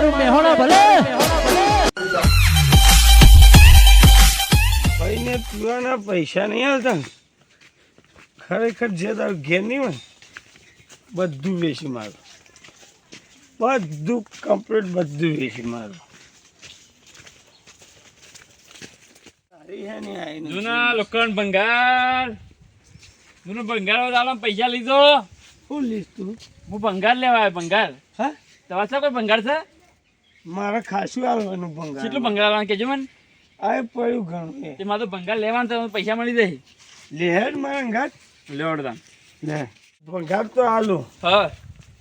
તારું મેહોણા ભલે. ભાઈને પીવાના પૈસા નહીં આવતા ખરેખર જે તારું ઘેર નહીં હોય બધું વેચી મારું. બધું કમ્પ્લીટ બધું વેચી મારું. જૂના ભંગાર. જૂનો ભંગાર વાળા પૈસા લીધો. શું લીધું? તું હું ભંગાર લેવા આવ્યો ભંગાર. હા? તમારે કોઈ ભંગાર છે? મારે ખાસું આવવાનું ભંગાર. કેટલું ભંગાર આવવાનું કેજો મને. આ પડ્યું ઘણું એ. તે મારે તો ભંગાર લેવાનું તો પૈસા મળી જાય. લેહેડ મારા ઘાટ. લેવડતા લે. ભંગાર તો આલો. હા.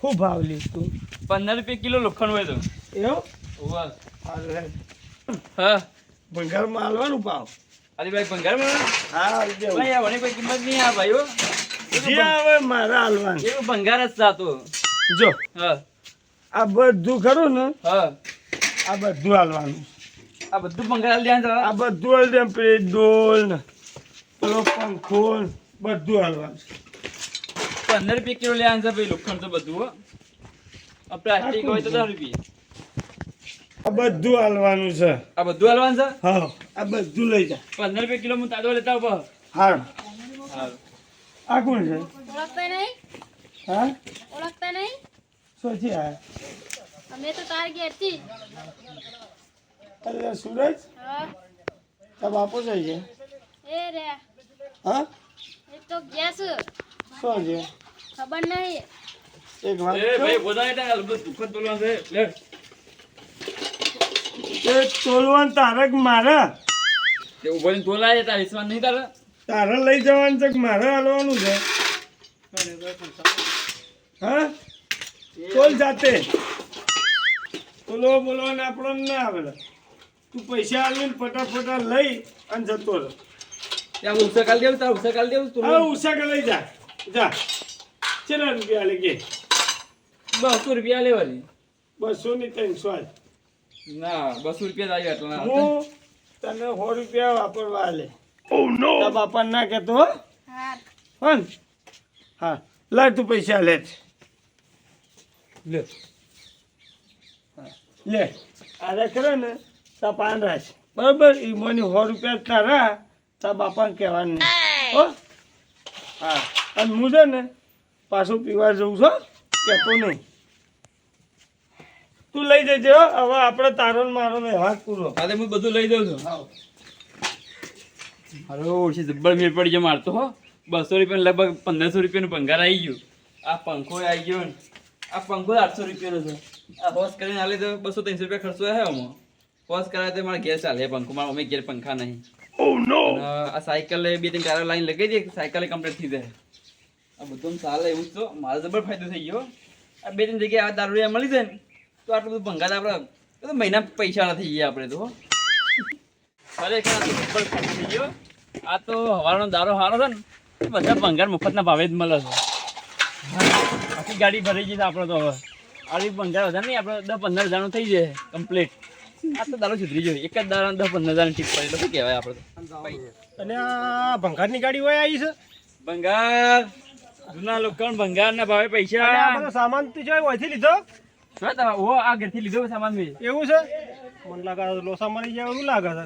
શું ભાવ લે તું. પંદર રૂપિયા કિલો લોખંડ હોય તો. એવું. હા. ભંગારમાં આલવાનું ભાવ અરે ભાઈ ભંગાર મળે હા ભાઈ આ વણી કોઈ કિંમત નહીં આ ભાઈઓ જે આવે મારે આલવાનું. એવું ભંગાર જ થતો જો. હા. આ બધું ખરું ને? હા. આ બધું હાલવાનું. આ બધું મંગાવેલ લેવાનું છે આ બધું હાલ દે પેલી ડોલ ને પેલો પંખો બધું હાલવાનું. પંદર રૂપિયા કિલો લેવાનું છે ભાઈ લોખંડ તો બધું હો. આ પ્લાસ્ટિક હોય તો દસ રૂપિયા. આ બધું હાલવાનું છે. આ બધું હાલવાનું છે? હા આ બધું લઈ જા. પંદર રૂપિયા કિલો હું તાજો લેતા આવું હા હા આ કોણ છે? ઓળખતા નહીં? હા? ઓળખતા નહીં? શું છે? આ અમે તો તાર ઘેરથી અરે સુરજ? હા. તાર બાપો છે છે? એ રે. હા? એ તો ગેસ. શું છે? ખબર નહીં. એક વાત એ ભાઈ બોધાય તા બધું દુકાન તોલવાનું છે. લે. એ તોલવાનું તારક કે મારે. તે ઊભો રહીને તોલાય તાર વિશ્વાસ નહીં તારે? તારે લઈ જવાનું છે કે મારે હાલવાનું છે? હા? બોલ જાતે? બોલો બોલો ને આપણો ના આવે. તું પૈસા આવીને ફટાફટ લઈ અને જતો રહે. ત્યાં ઉષા કાલ દેવું તાર ઉષા કાલ દેવું તું હા ઉષા કાલ લઈ જા. જા. કેટલા રૂપિયા લે કે? બસો રૂપિયા લેવાની બસો ની ત્રણસો આજ ના બસો રૂપિયા જ આવ્યા એટલા હું તને સો રૂપિયા વાપરવા આલે. તારા બાપા ના કહેતો હો. હા. હા ને? લાય તું પૈસા લે. લે. લે અરે કરે ને તા પાન રાખ. બરાબર એ મને સો રૂપિયા તારા તા બાપાને કહેવાનું નહીં. હો? હા. અને હું છે ને પાછું પીવા જઉં છું કહેતો નહીં. તું લઈ જજે હો. હવે આપણે તારો મારો વ્યવહાર પૂરો. અરે હું બધું લઈ દઉં છું. અરે ઓછી જબ્બર મેળ પડી જાય મારતો હો. બસો રૂપિયા લગભગ પંદરસો રૂપિયાનું પંગાર આવી ગયું. આ પંખો આવી ગયો ને. આ પંખો આઠસો રૂપિયાનો છે. આ હોસ કરીને આલે તો બસો ત્રણસો રૂપિયા ખર્ચો હે આમાં વોશ કરાવે તો મારા ઘેર ચાલે પંખો. મારા અમે ઘેર પંખા નહીં. અને આ સાયકલ બે ત્રણ ચાર લાઈન લગાવી દે સાયકલ કમ્પ્લીટ થઈ જાય. આ બધું ચાલે એવું જ તો. મારો જબર ફાયદો થઈ ગયો. આ બે ત્રણ જગ્યાએ આ દારૂડિયા મળી જાય ને તો આટલું બધું ભંગાર આપણે તો મહિના પૈસા થઈ ગયા આપણે તો ખરેખર આ તો હવાનો દારો સારો છે ને બધા ભંગાર મફતના ભાવે જ મળે છે. આખી ગાડી ભરી ગઈ આપણે તો હવે. આડી પંદર હજાર નહીં આપણે દસ પંદર હજારનું થઈ જાય કમ્પ્લીટ આ તો દારો સુધરી જોઈએ એક જ દાડા દસ પંદર હજારની ઠીક પડે. શું કહેવાય આપણે તો? અને આ ભંગારની ગાડી હોય આવી છે? ભંગાર. જૂના લોકોને ભંગારના ભાવે પૈસા. સામાન તું જો ઓયથી લીધો? શું તમે ઓ આ ઘરથી લીધો સામાન મેં. એવું છે? મને લાગે લોસા મરી જાય એવું લાગે છે.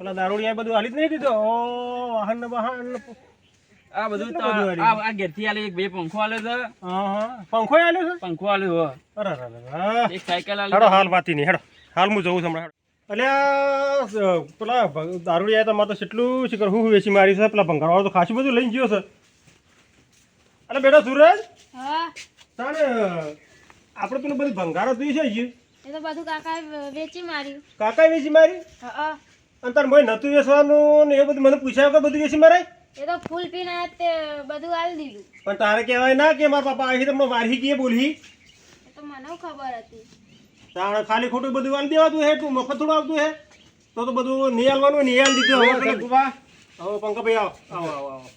પેલા દારૂડિયા બધું હાલી જ નહીં દીધો? ઓ વાહન વાહન આ બધું આ ઘેરથી આલે એક બે પંખો આલે છે. હા હા. પંખો આલે છે? પંખો આલે હો એક સાયકલ આલે. હેડો હાલ વાતી નહીં હેડો. હાલ હું જઉં છું હમણાં એટલે આ પેલા દારૂડી દારૂડિયા તમારે તો કેટલું શીખર હું વેચી મારી છે પેલા ભંગારવાળો તો ખાસું બધું લઈને ગયો છે. અરે બેટા સુરજ? હા. તાણે આપણે પેલું બધું ભંગારો થઈ છે. એ તો બધું કાકા વેચી માર્યું. કાકા વેચી મારી? હા અને તાર મોય નતું વેચવાનું ને એ બધું મને પૂછ્યા વગર બધું વેચી મારાય? એ તો ફૂલ પીને તે બધું આલી દીધું. પણ તારે કહેવાય ના કે મારા પપ્પા અહીં તમને વારહી કીએ બોલી એ તો મને ખબર હતી. તાણે ખાલી ખોટું બધું આલી દેવાતું હે તું મફત થોડું આવતું હે? તો તો બધું નહીં આલવાનું નહીં આલી દીધું હવે પેલા- હવે પંકજભાઈ આવો. આવો આવો આવો.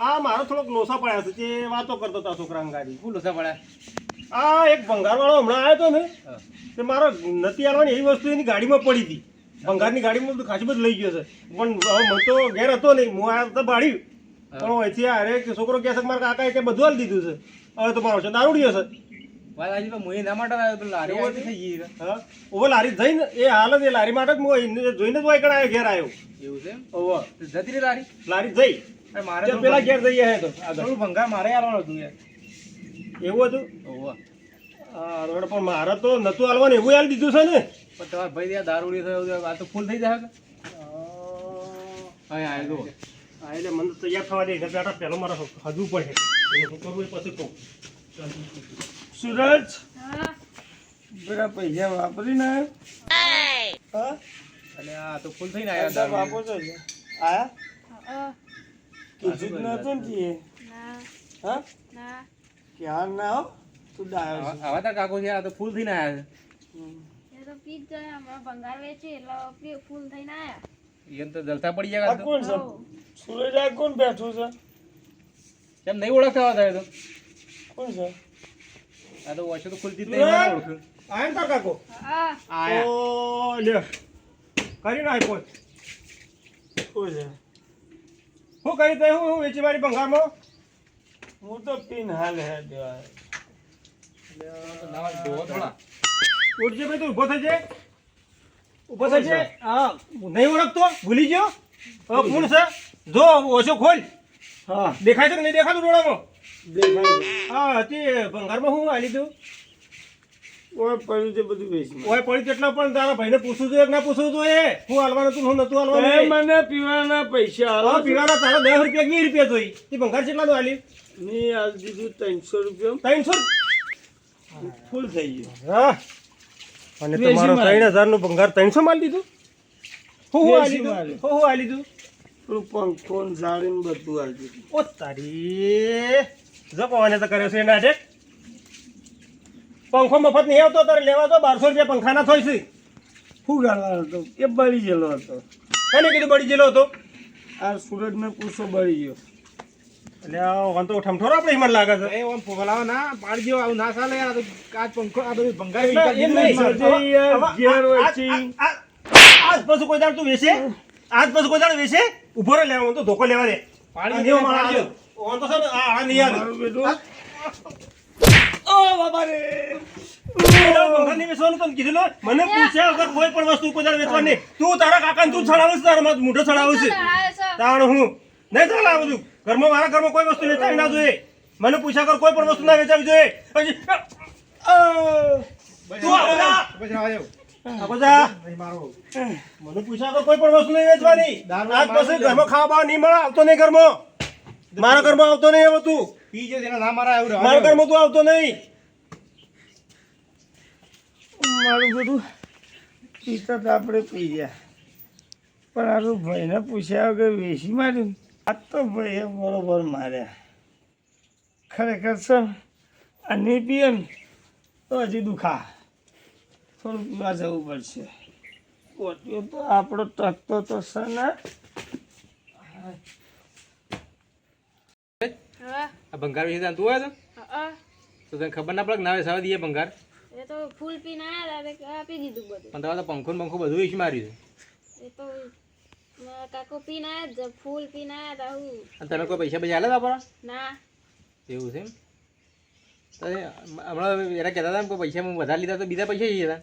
આ મારો થોડોક લોસા પડ્યા છે તે વાતો કરતો હતા છોકરા અંગાડી. શું લોસા પડ્યા? આ એક ભંગારવાળો હમણાં આવ્યો હતો ને તે મારો નથી આવવાની એવી વસ્તુ એની ગાડીમાં પડી હતી. ભંગારની ગાડીમાં બધું ખાસી બધું લઈ ગયો છે. પણ હવે તો ઘેર હતો નહીં. હું આ તો ભાડ્યું પણ અહીંથી અરે કે છોકરો કહે છે મારા કાકાએ કે બધું હાલ દીધું છે. હવે તો મારો છે. દારૂડિયો છે. તો લારી જઈને એ હાલ જ એ લારી માટે જ જોઈને જ ઘેર આવ્યો એવું છે ઓવો જતી લારી? લારી જઈ. મારે તો પેલા ઘેર જઈએ હે તો થોડું ભંગાર મારે આલવાનું હતું એવું હતું? ઓવો પણ મારે તો નતું હાલવાનું. એવું હાલ દીધું છે ને? પણ તમારા ભાઈ ત્યાં દારૂડી થયો આ તો ફૂલ થઈ જાય હા હા જો. હા એટલે મને તો તૈયાર થવા દે એટલે બેટા પહેલો મારે હજુ પડે એને શું કરવું પછી કહું. સુરજ? બરા પૈસા વાપરીને આવ્યો હા? અને આ તો ફૂલ થઈને આવ્યા આટલા દારૂ વાપરો છો છે આયા? કીધું જ નતું ને તીએ. હા? ના. ક્યાં ના હો તું ડાયો છે. આવા તા કાકો છે આ તો ફૂલ થઈને આવ્યા હમ. તો પી જ જાય હમણાં ભંગાર વેચી એટલે ફૂલ થઈને આયા. એને તો જલસા પડી જાય કોણ છે. સુરજ આ કોણ બેઠું છે? કેમ નહીં ઓળખતા હતા તો? કોણ છે? આ તો ઓછો તો ખુલતી જ! નહીં ઓળખ્યું આયા ને કાકો? આયા. ઓ લ્યો કરી નાખ કોઈ કોણ છે? હું કરી દે હું હું વેચી મારી ભંગારમાં હું તો પીન હાલ હે દેવા નવા જોવો થોડા. ઉઠજે ભાઈ તું ઊભો થઈ ઊભો ઊભો હા નહીં ઓળખતો? ભૂલી ગયો? હવે કોણ છે? જો ઓછો ખોલ. હા. દેખાય છે કે નહીં દેખાતું ડોળામાં? દેખાય હા તે ભંગારમાં હું આલી દઉં? ઓય પડ્યું છે બધું વેચમાં. ઓય પડી કેટલા પણ તારા ભાઈને પૂછવું જોઈએ કે ના પૂછવું જોઈએ? હું હાલવાનું હતું હું નતું તમે હાલવાનું મને પીવાના પૈસા પીવાના તારા દસ રૂપિયા વીસ રૂપિયા જોઈ? તે ભંગાર કેટલા આલી ની આલ દીધું ત્રણસો રૂપિયા. ત્રણસો? ફૂલ થઈ ગયું. હા. અને તમારો મારી. ત્રણ હજારનું ભંગાર ત્રણસો માલ દીધું હું હું આલી વેચી હું હું આલી દીધું પેલું પંખો ને જાળીને બધું આલ દીધું ઓ તારી. જપવાને તો કર્યો છે નાટક. પંખો મફત નહીં આવતો તારે લેવા તો બારસો રૂપિયા પંખાના થોય છે શું ગાળવાનો હતો? એ બળી ગયેલો હતો. કોને કીધું બળી ગયેલો હતો? આ સુરજને પૂછો બળી ગયો. એટલે આ વાંધો ઠમઠોરો આપણે હિમત લાગે છે એ ઓમ ફોગલાવો ના પાડજો આવું ના ચાલે આ તો કાચ પંખો આ બધું ભંગાર એટલે એમ નહીં. યાર. આ- આ- આજ પછી કોઈ દાડ તું વેચે આજ પછી કોઈ દાડ વેચે ઊભો રે લેવા તો ધોકો લેવા દે પાડી દેવો. આવ્યો. ઓન તો સર આ આ નહીં આવે. ઓ બાબા રે? મને પૂછ્યા વગર કોઈ પણ વસ્તુ કોઈ વેચવાની તું તારા કાકા તું છડાવું છે તારા મોઢો છડાવું છે ચડાવે તાણ હું નહીં ચાલે છું બધું ઘરમાં, મારા ઘરમાં કોઈ વસ્તુ વેચાવી ના જોઈએ. મને પૂછ્યા કર કોઈ પણ વસ્તુ ના વેચાવી જોઈએ. પછી. મને પૂછ્યા વસ્તુ નહીં વેચવાની. આજ પછી આવતો નહીં ઘરમાં. મારા ઘરમાં આવતો નહીં મારા ઘરમાં તું આવતો નહીં. મારું આપણે પી ગયા. પણ આરું ભાઈને પૂછ્યા વગર વેચી માર્યું. આ તો ભાઈ બરોબર માર્યા. ખરેખર સર આ નહીં પીએ ને તો હજી દુખા. થોડું પીવા જવું પડશે. ઓટીઓ તો આપણો ટકતો તો છે ને. આ ભંગાર વિશે તો? તને ખબર ના પડે કે ના વેચાવા દઈએ ભંગાર? એ તો ફૂલ પીને આયા હતા આપી દીધું બધું. પણ તમારે તો પંખો પંખો બધું ઈશ માર્યું છે. એ તો મારા કાકો પીને આયા જ ફૂલ પીને આયા હું તને કોઈ પૈસા પૈસા આલે આપણા ના. એવું છે તને હમણાં એરા કહેતા હતા કોઈ પૈસા હું વધારે લીધા તો બીજા પૈસા જઈએ હતા.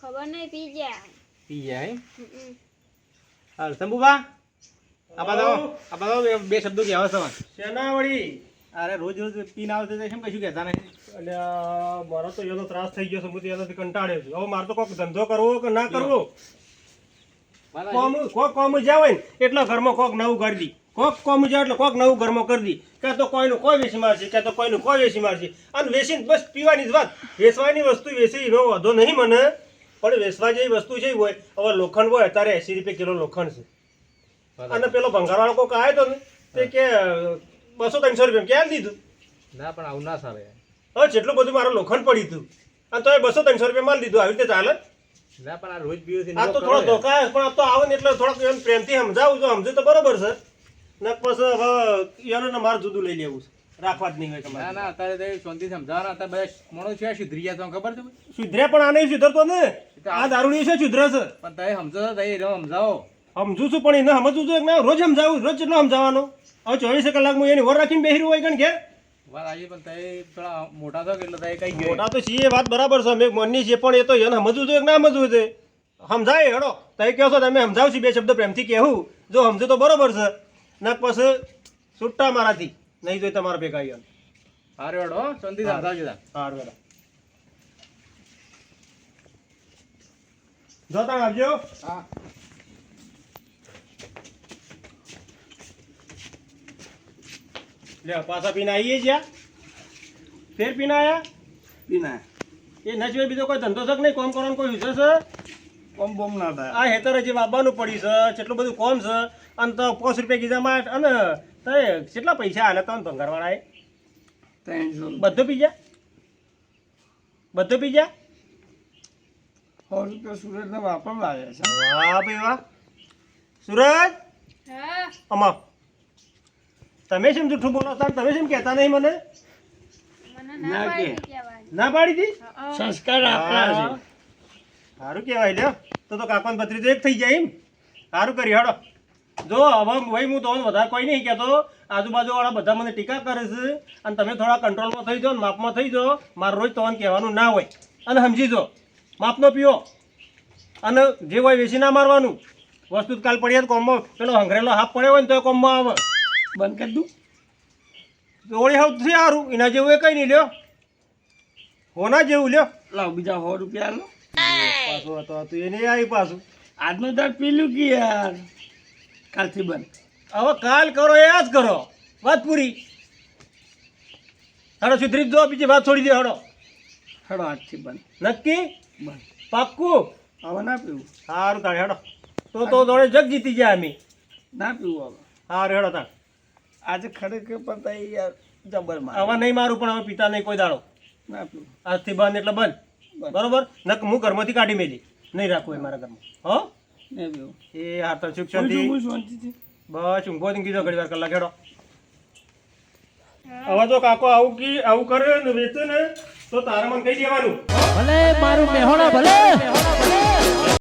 ખબર નહીં પી ગયા. પી ગયા હે હાલ શંભુભા? આપા દો આપા દો બે- શબ્દો કહેવા છે તમારે. શેના વળી અરે રોજ રોજ પીન આવશે તો કેમ કશું કહેતા નહીં એટલે મારો તો એનો ત્રાસ થઈ ગયો છે હું એનાથી કંટાળ્યો છું. હવે મારે તો કોઈક ધંધો કરવો કે ના કરવો? કોમ કોક કોમ હોય ને એટલા ઘરમાં કોક નવું કરી દી. કોક કોમ જ્યાં એટલે કોક નવું ઘરમાં કરી દી. ક્યાં તો કોઈનું કોઈ વેચી મારશે ક્યાં તો કોઈનું કોઈ વેચી મારશે અને વેચીને બસ પીવાની જ વાત. વેસવાની વસ્તુ વેસી વાંધો નહીં મને. પણ વેસવા જેવી વસ્તુ છે હોય હવે લોખંડ હોય અત્યારે એસી રૂપિયા કિલો લોખંડ છે. અને પેલો ભંગારવાળો કોક આવ્યો ને તે કે બસો ત્રણસો રૂપિયા ક્યાં દીધું. ના પણ આવું ના સારું હા જેટલું બધું મારું લોખંડ પડ્યું હતું. અને તો એ બસો ત્રણસો રૂપિયા માલ દીધું આવી રીતે ચાલે. ના પણ આ રોજ પીવું છે આ તો થોડો ધોકા પણ આ તો આવે ને એટલે થોડોક એમ પ્રેમથી સમજાવું છું સમજે તો બરોબર છે. ને પછી હવે એનું ને મારે જુદું લઈ લેવું છે રાખવા જ નહીં હોય તમારે. ના અત્યારે તો શાંતિ સમજાવવાના અત્યારે બધા મોણો છે સુધરી ગયા તમને ખબર છે? સુધરે પણ આ નહીં સુધરતો ને? આ દારૂડી છે સુધરે છે. પણ તમે સમજો તમે સમજાવો. સમજુ છું પણ એને સમજવું છું રોજ સમજાવું રોજ કેટલો સમજાવવાનો. હવે ચોવીસ કલાક હું એની વર રાખીને બેહી રહ્યું હોય કણ ઘેર વાત પણ તઈ થોડા મોટા થયો એટલે તઈ કઈ મોટા તો છીએ વાત બરાબર છે. અમે મનની છે પણ એ તો એને સમજવું જોઈએ કે ના સમજવું છે સમજાય હેડો. તમે કહો છો તમે સમજાવ છું બે શબ્દ પ્રેમથી કહેવું. જો સમજે તો બરોબર છે. ના પછી છૂટા મારાથી. નહીં જોઈ તમારા ભેગા અહીંયા હારે વાળો શાંતિ સમજાવજો તા હેડો. જો તાણ આવજો. હા. લે પાછા પીને આવીએ જ્યાં. ફેર પીને આયા? પીના એ ના સિવાય બીજો કોઈ ધંધો છે કે નહીં? કોમ કરવાનું કોઈ વિશે છે? કોમ બોમ ના થાય. આ હેતર હજી વાપવાનું પડી છે કેટલું બધું કોમ છે અને તો પાંચ રૂપિયા કીધામાં અને તે કેટલા પૈસા આલે તમને ભંગારવાળાએ. એ બધું પી ગયા? બધું પી ગયા? સો રૂપિયા સુરતને વાપરવા લાગે છે. વાહ ભાઈ વાહ. સુરજ હા. અમા તમે કેમ જૂઠું બોલો છો? તમે કેમ કહેતા નહીં મને? મને ના કે. પાડી ના પાડી હતી સંસ્કાર આપણા છે. સારું કહેવાય લ્યો. તો તો કાકોન પત્રી તો એક થઈ જાય એમ. સારું કરી હડો જો હવે ભાઈ હું તો વધારે કોઈ નહીં કહેતો. આજુબાજુવાળા બધા મને ટીકા કરે છે. અને તમે થોડા કંટ્રોલમાં થઈ જાઓ ને માપમાં થઈ જાઓ. મારે રોજ તમને કહેવાનું ના હોય. અને સમજી જો માપનો પીઓ. અને જે હોય વેસી ના મારવાનું. વસ્તુ કાલ પડ્યા તો કોમમાં પેલો હંગરેલો હાફ પડ્યો હોય ને તો કોમમાં આવે. બંધ કરી દઉં. ઓળી હાવ છે સારું એના જેવું એ કંઈ નહીં લ્યો. હોના જેવું લ્યો. લાવ બીજા સો રૂપિયા લો. પાછું હતો હતું એને આવી પાછું. આજનો તાર પીલું કે યાર? કાલથી બંધ. હવે કાલ કરો એ જ કરો. વાત પૂરી. હડો સુધરી દો બીજી વાત છોડી દે હડો હડો આજથી બંધ. નક્કી? બંધ. પાક્કું? હવે ના પીવું. સારું તાણ હેડો તો તો દોડે જગ જીતી ગયા અમે. ના પીવું હવે. સારું હેડો તાણ આજે ખરેખર પતા યાર જબર માર. હવે નહીં મારું પણ હવે પિતા નહીં કોઈ દાડો. ના આજથી બંધ એટલે બંધ. બરોબર? નક હું ઘરમાંથી કાઢી મેલી. નહીં રાખવું એ મારા ઘરમાં. હો? એ હા તો સુખ શાંતિ બસ ઊંઘો જ કીધો ઘડી વાર કલાક હેડો. હવે તો કાકો આવું કી આવું કરે ને વેચે ને તો તારે મને કહી દેવાનું. ભલે મારું મેહોણા ભલે.